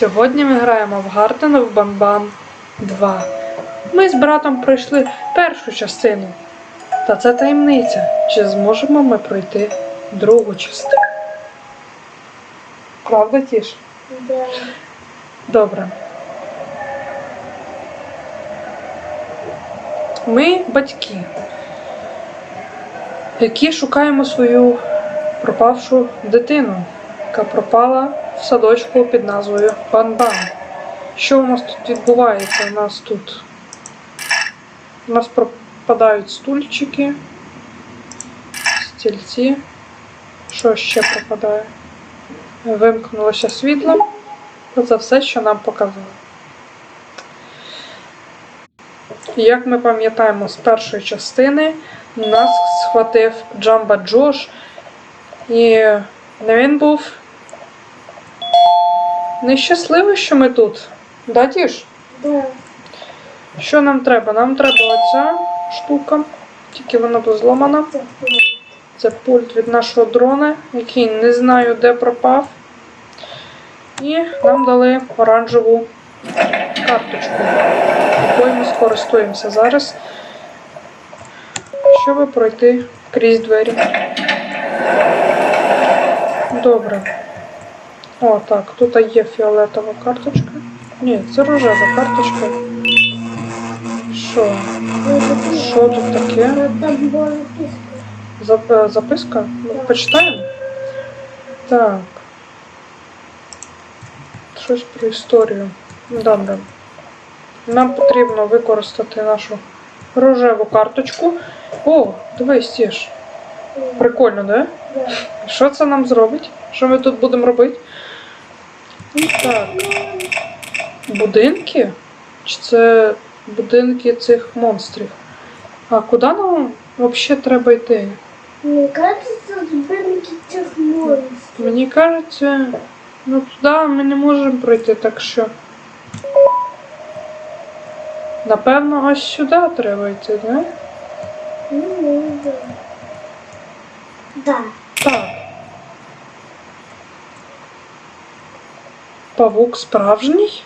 Сьогодні ми граємо в Garden of Banban 2. Ми з братом пройшли першу частину. Та це таємниця. Чи зможемо ми пройти другу частину? Правда, Тіш? Да. Добре. Ми батьки, які шукаємо свою пропавшу дитину, яка пропала в садочку під назвою Банбан. Що у нас тут відбувається? У нас тут у нас пропадають стульчики, стільці. Що ще пропадає? Вимкнулося світло. Це все, що нам показали. Як ми пам'ятаємо з першої частини, нас схватив Джамба Джош, і не він був нещасливий, що ми тут. Да, Тіш? Да. Що нам треба? Нам треба оця штука, тільки вона зламана. Це пульт від нашого дрона, який не знаю, де пропав. І нам дали оранжеву карточку, якою ми скористуємося зараз, щоб пройти крізь двері. Добре. О, так, тут є фіолетова карточка. Ні, це рожева карточка. Що? Що тут таке? Зап- Записка? Ну, Почитаємо? Так. Щось про історію. Добре. Нам потрібно використати нашу рожеву карточку. О, дивись, Тіш. Прикольно? Да. Що це нам зробить? Що ми тут будемо робити? І так. Будинки? Чи це будинки цих монстрів? А куди нам взагалі треба йти? Мені кажеться, збірники цих монстрів. Мені кажеться, ну туди ми не можемо пройти, так що. Напевно, ось сюди треба йти, да? Ну, да. Да. Так. Павук справжній?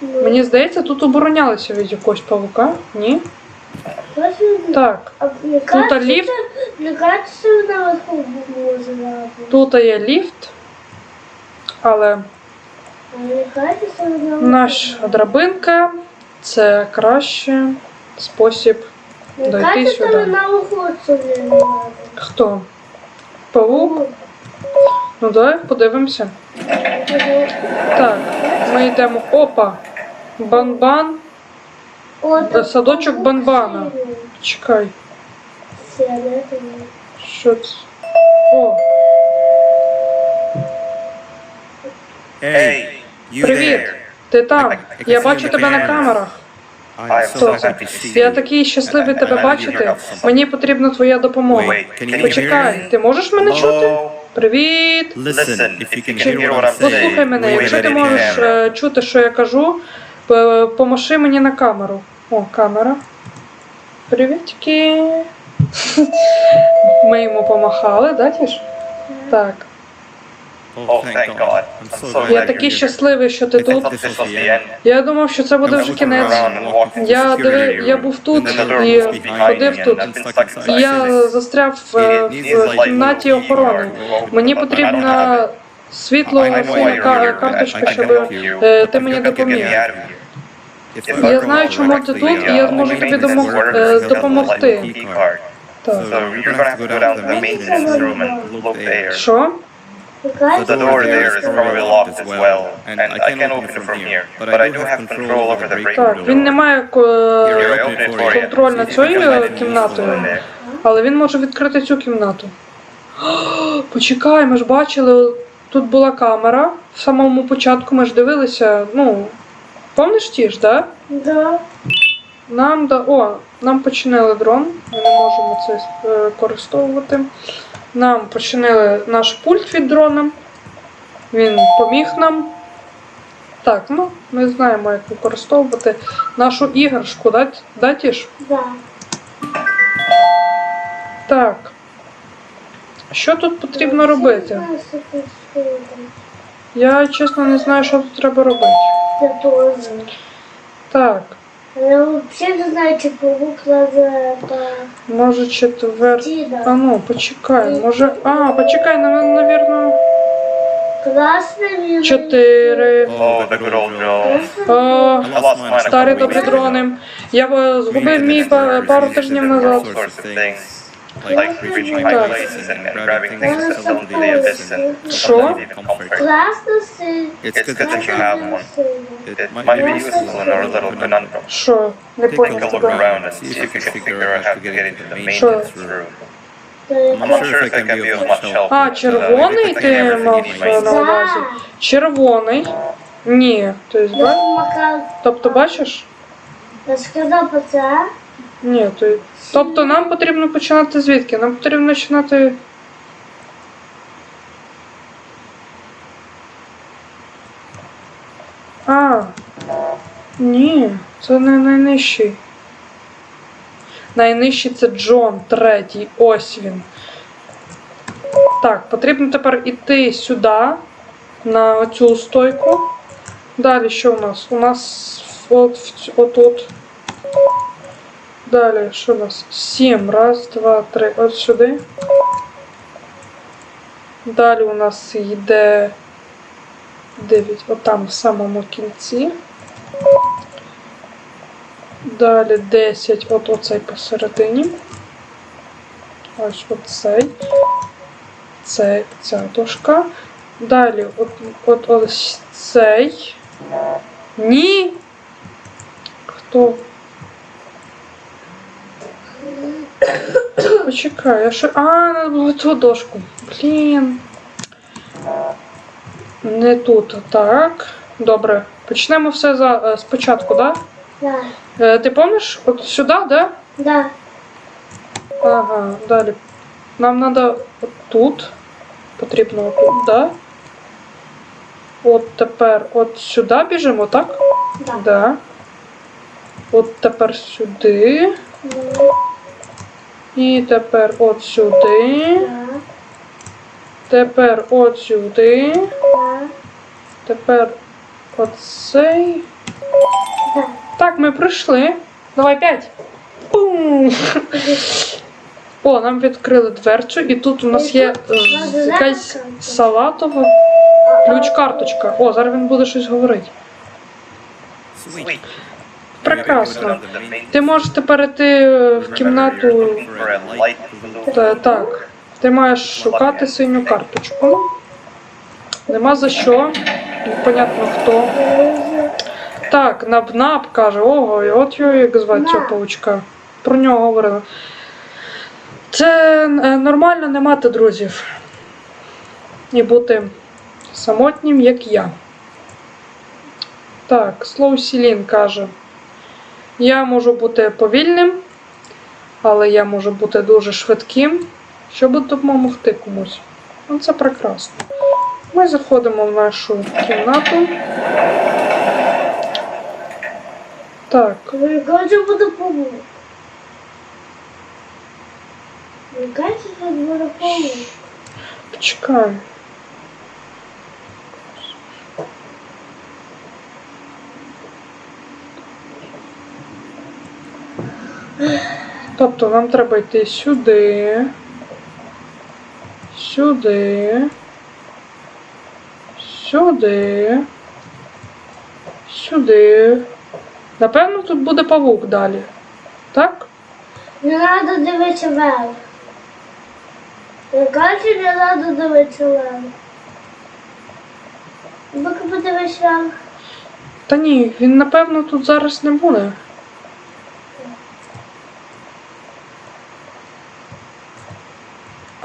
Ну, Мені здається, тут оборонялися від якогось павука. Ні? Так. А мне Тут кажется, лифт. мне кажется, наверху можно. Тут є ліфт, але А мне кажется, наверху. наша драбинка це кращий спосіб Мне дойти кажется, сюди. наверху отсюда надо. Хто? Павук? Ну давай подивимося. Так, ми йдемо. Опа! Банбан. Вот Е, садочок Банбана. Чекай, що це? О, Hey, привіт! Ти там? Я бачу тебе на камерах. Хто so Я такий щасливий тебе бачити. Мені потрібна твоя допомога. Почекай, ти можеш мене чути? Привіт! Listen, if you can hear what I'm Послухай saying, мене, якщо ти можеш е, чути, що я кажу, п- помаши мені на камеру. О, камера. Привітки. Ми йому помахали, да, Тіш? Так. Oh, thank God. I'm so glad Я такий щасливий, що ти тут. this was the end. Я думав, що це буде вже кінець. Я диви, я був тут і ходив тут. І я застряв е, в кімнаті охорони. Мені потрібна світло синя ка- карточка, щоб е, ти мені допоміг. Я знаю, чому ти тут, і я зможу тобі домог- е, допомогти. Так. So you're gonna have to go down to the maintenance room and look there. Що? Мне The door there is probably locked as well, and I can't open it from here. But I do have control over the break Так, він не door. має Here, I open it for you. контроль над цією can кімнатою, there. але він може відкрити цю кімнату. Почекай, ми ж бачили, тут була камера. В самому початку ми ж дивилися, ну, помниш ті ж, так? да. Нам да. О, нам починили дрон. Ми не можемо це е, використовувати. Нам починили наш пульт від дрона. Він поміг нам. Так, ну, ми знаємо, як використовувати нашу іграшку, да, да Тіш? Да. Так. Що тут потрібно робити? Я чесно не знаю, що тут треба робити. Я тоже. Так, Я взагалі не знаю, чи паук за по може четвер. А ну, почекай, може. А, почекай, нам, навірно, Класний він. чотири. О, старі добрі дрони. Я е, згубив мій па- пару тижнів назад. Like reaching high places and, and grabbing things that into the abyss and Sure. sometimes even comfort. Син. It's good that you have one. It might be useful in our little conundrum. Що? Не Take a поняв look тебе. around and see if you can figure out how to get into the Sure. maintenance room. I'm not sure if they can be of much help. А, but, uh, червоний ти everything you мав need е, на maintenance. увазі? Червоний. Ні. Тобто, ба- Макар, тобто бачиш? я сказав про це. Ні, то... Тобто нам потрібно починати звідки? Нам потрібно починати. А. Ні, це не найнижчий. Найнижчий це Джон, третій. Ось він. Так, потрібно тепер іти сюди, на оцю стойку. Далі що у нас? У нас от, цю- отут. Далі, що у нас? Сім. Раз, два, три. От сюди. Далі у нас йде 9. Отам в самому кінці. Далі 10. От оцей посередині. Ось оцей. Це ця дошка. Далі от, от ось цей. Ні. Хто? Почекай, я ще. А, надо було цю дошку. Блін. Не тут, так. Добре. Почнемо все за, е, спочатку, так? Да. Да? Е, ти помниш? От сюди, да? Да. Ага, далі. Нам треба тут. Потрібно отут, да? От тепер от сюди біжимо, так? Да. Да. От тепер сюди. Да. І тепер от сюди. Тепер от сюди. Тепер оцей. Так, ми пройшли. Давай п'ять. О, нам відкрили дверцю, і тут у нас є е, якась салатова ключ-карточка. О, зараз він буде щось говорити. Прекрасно. Ти можеш тепер іти в кімнату. Та, так. Ти маєш шукати синю карточку. Нема за що. Непонятно хто. Так, Наб-Наб каже, ого, і от його як звати цього паучка. Про нього говорили. Це е, нормально не мати друзів. І бути самотнім, як я. Так, Слоу Сілін каже. Я можу бути повільним, але я можу бути дуже швидким, щоб допомогти комусь. Ну, це прекрасно. Ми заходимо в нашу кімнату. Так, буде паук. Коли кажу, буде паук. почекай. Тобто нам треба йти сюди. Сюди. Сюди. Сюди. Напевно, тут буде павук далі. Так? Не треба дивитися вверх. Я кажу, не треба дивитися вверх. Поки подивись вверх. Та ні, він напевно тут зараз не буде.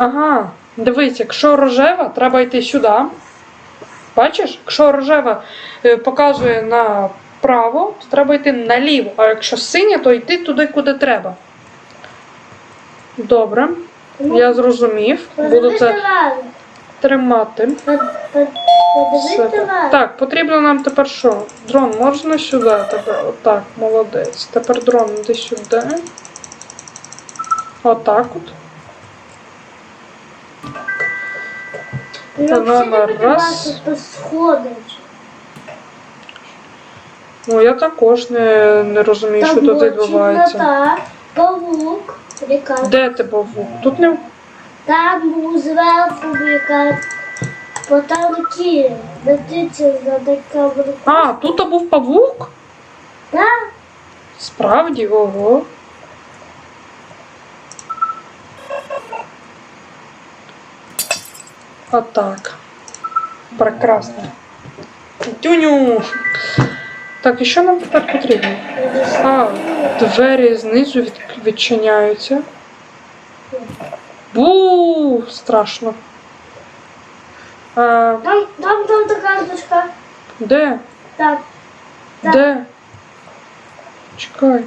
Ага, дивись, якщо рожева, треба йти сюди. Бачиш, якщо рожева е, показує направо, то треба йти наліво. А якщо синя, то йти туди, куди треба. Добре, я зрозумів. Буду це тримати. Все. Так, потрібно нам тепер що? Дрон можна сюди тепер? Отак, молодець. Тепер дрон іди сюди. Отак от. Номер раз. То сходить. Ну я також не, не розумію, що тут відбувається. Павук, ріка. Де ти був? Тут не. Там був зверху яка потолки. Дивіться за така А, тут був павук? Так, Справді, ого. Отак. Прекрасно. Тюню. Так, і що нам тепер потрібно? А, двері знизу від... відчиняються. Бу, страшно. А, там, там, там така дочка. де? Так, Так. Де? Чекай.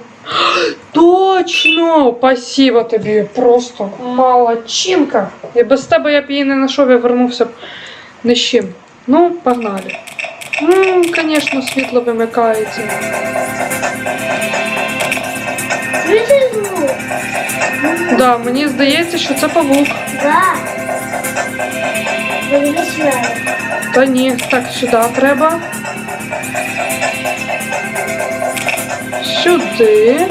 Точно! Спасибо тобі. Просто молодчинка. І без тебе я б її не знайшов, я вернувся б не з чим. Ну, погнали. Ну, звісно, світло вимикається. чуєте звук? Да, мені здається, що це павук. Так. Вони свято. Та ні, так, сюди треба. Сюди.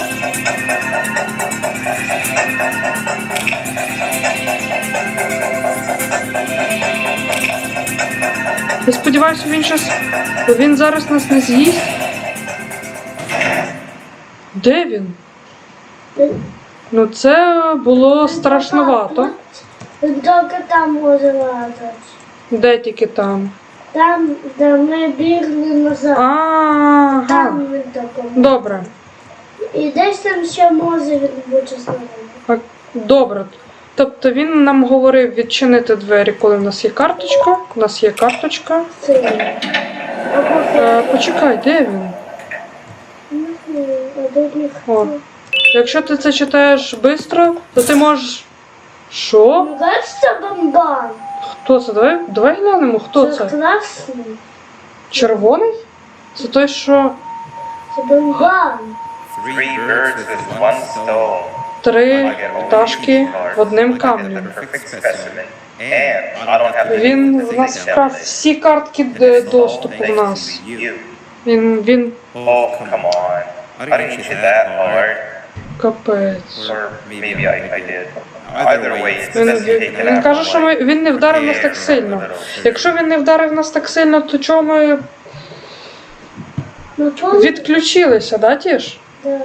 Я сподіваюся, він щас. Він зараз нас не з'їсть. Де він? Ну, це було страшновато. Тільки там може лазати. Де тільки там? Там, де ми бігли назад. Ага. Там він такий. Добре. І десь там ще може він бути знову. А, Добре. Тобто він нам говорив відчинити двері, коли в нас є карточка. У нас є карточка. Або Е, почекай, де він? О. Якщо ти це читаєш швидко, то ти можеш. Що? Знаєш, бомбан. Хто це? Давай, давай глянемо, хто це? красний. Червоний? Це той, що Це stone. три пташки в одним камнем. Він в нас вкрав всі картки доступу в нас. Він він Oh, капець. Він, каже, що ми, він не вдарив нас так сильно. Якщо він не вдарив нас так сильно, то чого ми Ну, то відключилися, да, Тіш? Да.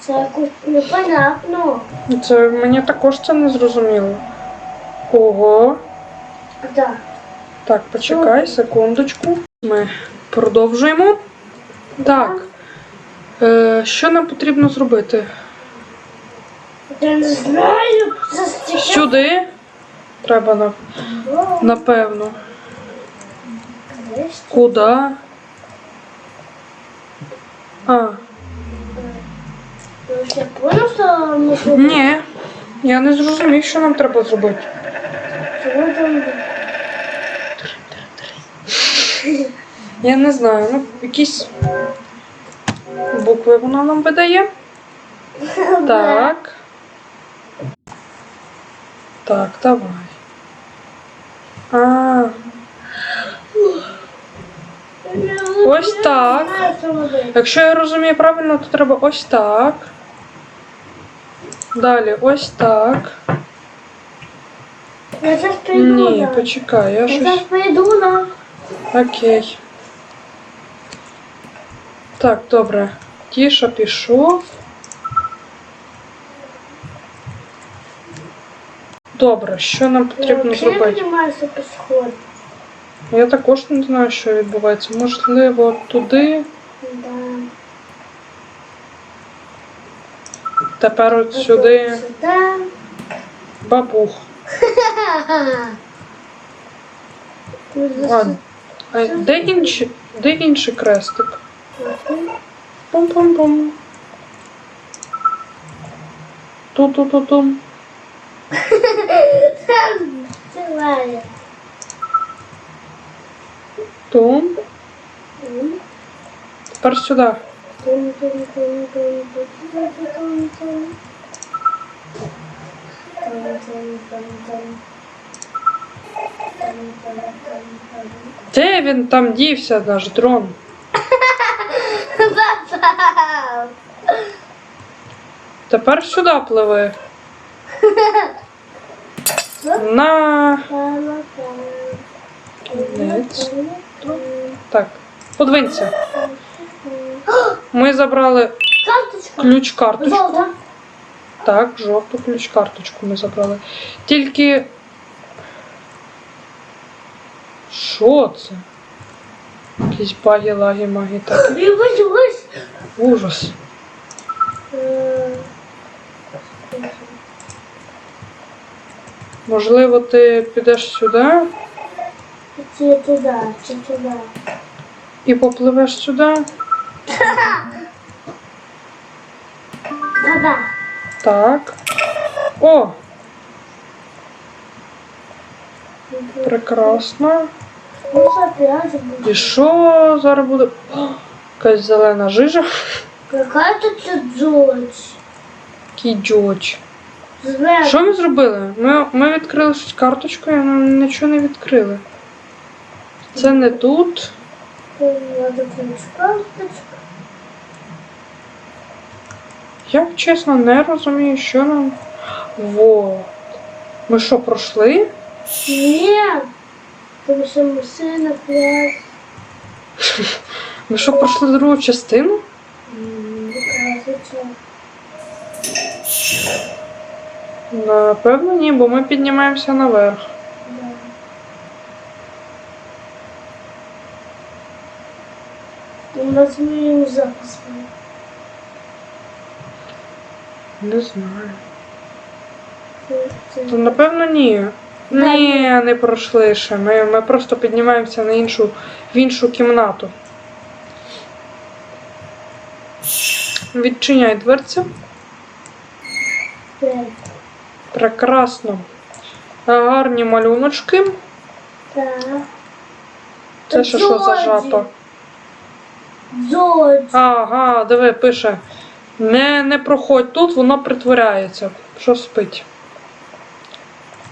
Це якось непонятно. Це мені також це не зрозуміло. Ого. Да. Так, почекай, секундочку. Ми продовжуємо. Так. Е, що нам потрібно зробити? Я не знаю. Сюди. Треба на, напевно. Куди? А, понял, що ми тут? ні. Я не зрозумів, що нам треба зробити. Чого там? Я не знаю, ну якісь букви вона нам видає. Так. Так, давай. А, Ось так. Не знаю, що робити. якщо я розумію правильно, то треба ось так. Далі ось так. Я зараз прийду. Ні, на. почекай, я Я зараз щось. прийду на. Окей. Так, добре. Тіша пішов. Добре, що нам потрібно Я зробити? не маю що підходити. Я також не знаю, що відбувається. Можливо, туди. Да. Тепер от сюди. Сюди. Бабух. Засу- а де інші? Де інший крестик? Пум-пум-пум. Ту-ту-ту-тум. Тум. Тепер сюди. Де він там дівся, наш дрон? Тепер сюди пливи. На кінець. Так, подвинься. Ми забрали ключ карточку. Так, жовту ключ карточку ми забрали. Тільки. Що це? Якісь баги, лаги, маги, так. Ужас. Е, Можливо, ти підеш сюди Чи туди, чи туди. і попливеш сюди. Да-да. Так. О, прекрасно. Ну, буде. І що зараз буде? О, якась зелена жижа. Какая тут Джордж? Кідьоч. Що ми зробили? Ми, ми відкрили щось карточкою, а ми нічого не відкрили. Це не тут. Я чесно не розумію, що нам. Вот. Ми що, пройшли? Ні. Тому що машина пляж. Ми що, пройшли другу частину? Доказується. Напевно, ні, бо ми піднімаємося наверх. У нас мінімум запис. Не знаю. То напевно ні. Ні, не пройшли ще. Ми, ми просто піднімаємося на іншу, в іншу кімнату. Відчиняй дверцю. Прекрасно. Гарні малюночки. Так. Це ще що за жаба? Джордж. Ага, диви, пише. Не, не проходь тут, воно притворяється. Що спить?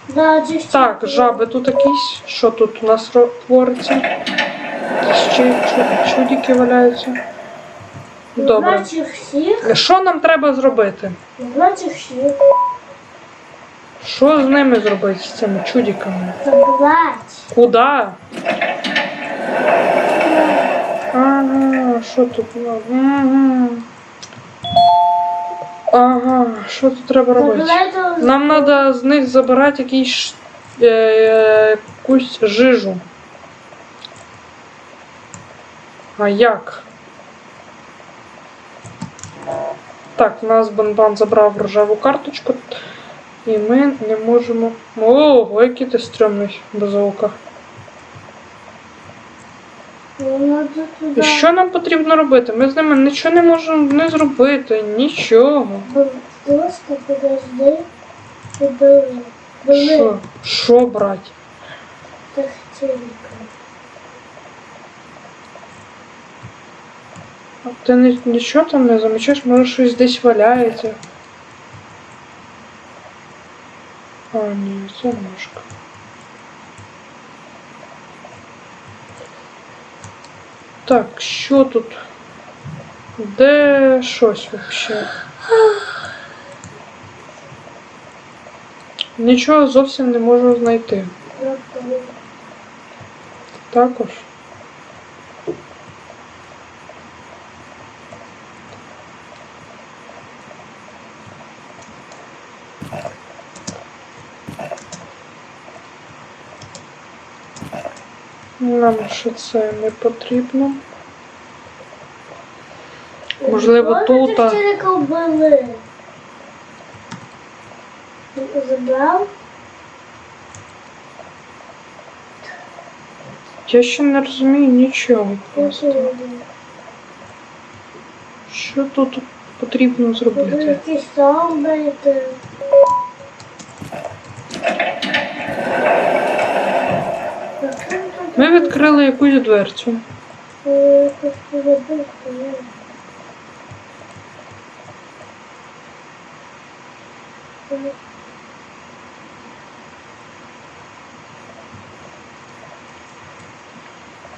Да, Так, жаби тут якісь. Що тут у нас твориться? Ще чудики валяються. Добре. Що нам треба зробити? Всіх. Що з ними зробити з цими чудиками? Забрать. Куда? Ага, що тут? Ага. Ага, що тут треба робити? Нам треба з них забирати якісь ш- е, е, якусь жижу. А як? Так, у нас Банбан забрав рожеву карточку, і ми не можемо. Ого, який ти стрьомний без ока. І що нам потрібно робити? Ми з ними нічого не можемо не зробити, нічого. Просто подожди. Що? Що брати? А ти нічого там не замічаєш, може щось десь валяється. А, ні, це ножка. Так, що тут? Де щось взагалі? Нічого зовсім не можу знайти. Також. Нам ще це не потрібно. Можливо, тут. Забрав? Я ще не розумію нічого. Просто. Що тут потрібно зробити? якийсь сам бити. Ми відкрили якусь дверцю.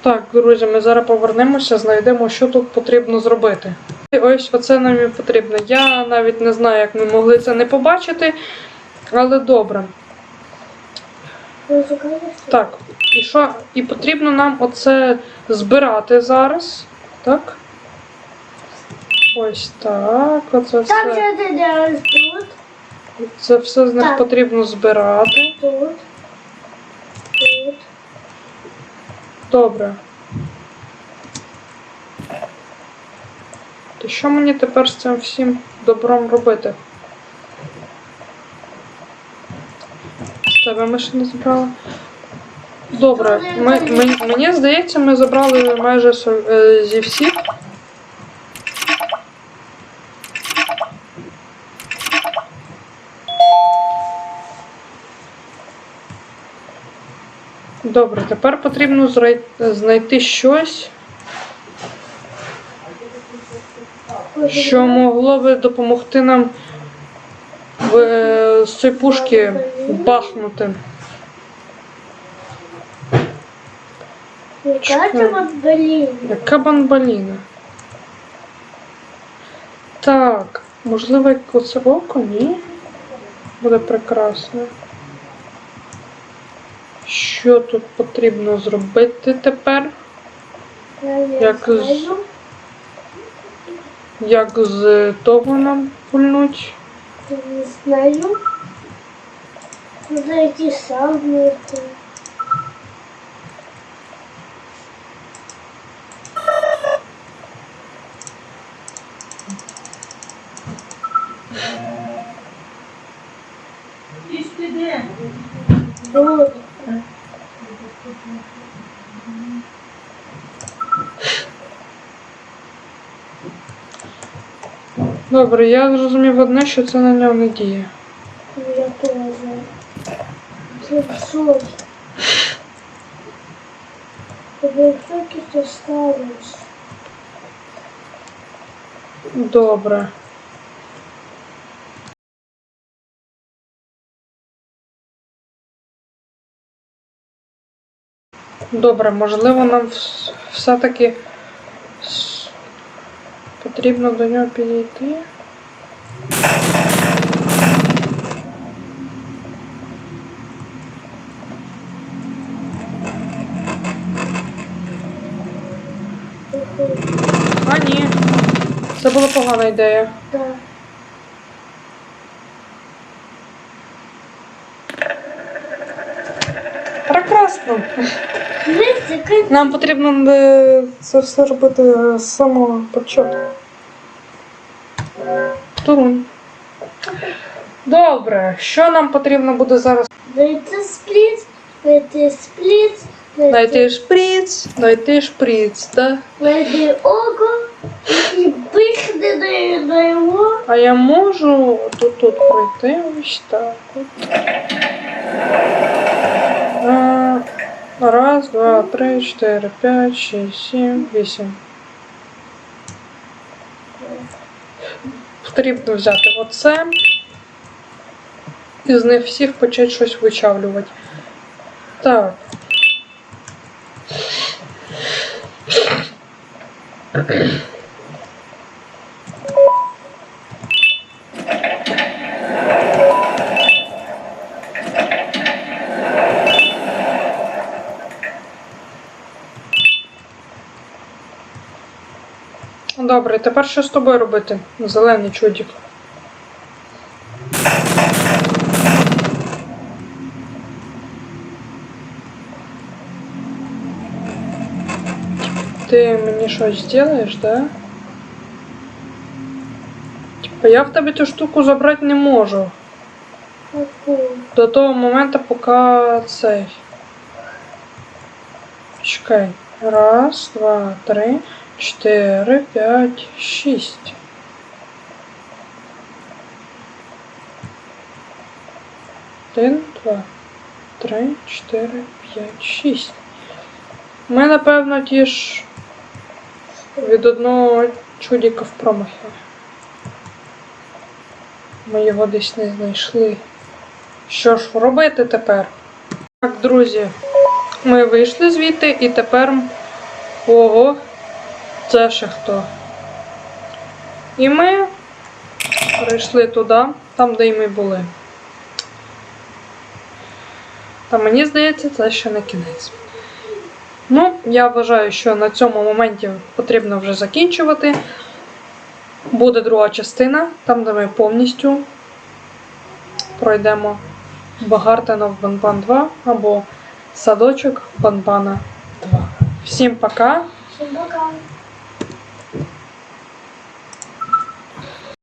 Так, друзі, ми зараз повернемося, знайдемо, що тут потрібно зробити. Ось оце нам і потрібно. Я навіть не знаю, як ми могли це не побачити, але добре. Так, і що? І потрібно нам оце збирати зараз. Так? Ось так. Оце Там все. ти делаєш тут, Це все з них Так. потрібно збирати. тут, тут. Добре. То що мені тепер з цим всім добром робити? Тебе ми ще не забрали. Добре, ми, ми, мені здається, ми забрали майже е, зі всіх. Добре, тепер потрібно знайти щось, що могло би допомогти нам в, е, з цієї пушки бахнути. Яка бамбаліна? Так, можливо, як оце око, ні? Буде прекрасно. Що тут потрібно зробити тепер? Як з- Як з того нам пульнуть? Не знаю. Треба якісь сауни. Тут. Добре, я зрозумів одне, що це на нього не діє. Я теж. Це соль. Тобі тільки. Добре. Добре, можливо, нам все-таки потрібно до нього підійти. А, ні. Це була погана ідея. Так. Прекрасно. Нам потрібно е, це все робити з самого початку. Турунь. Добре, що нам потрібно буде зараз? Знайти спліт, знайти спліт, Знайти шприц, знайти шприц, так? знайти око на- на. А я можу тут тут пройти ось так. От. Раз, два, три, чотири, п'ять, шість, сім, вісім. Потрібно взяти оце. І з них всіх почати щось вичавлювати. Так. Добре, тепер що з тобою робити? Зелений чудик. Ти мені щось зробиш, да? Типа я в тебе цю штуку забрати не можу. До того моменту, поки цей. Чекай. Раз, два, три, чотири, п'ять, шість. Один, два, три, чотири, п'ять, шість. Ми, напевно, ті ж від одного чудіка в промахі. Ми його десь не знайшли. Що ж робити тепер? Так, друзі, ми вийшли звідти і тепер Ого, це ще хто? І ми прийшли туди, там, де й ми були. Та мені здається, це ще не кінець. Ну, я вважаю, що на цьому моменті потрібно вже закінчувати. Буде друга частина, там, де ми повністю пройдемо Багартинов Банбан 2 або Садочок Банбана 2. Всім пока! Всім пока.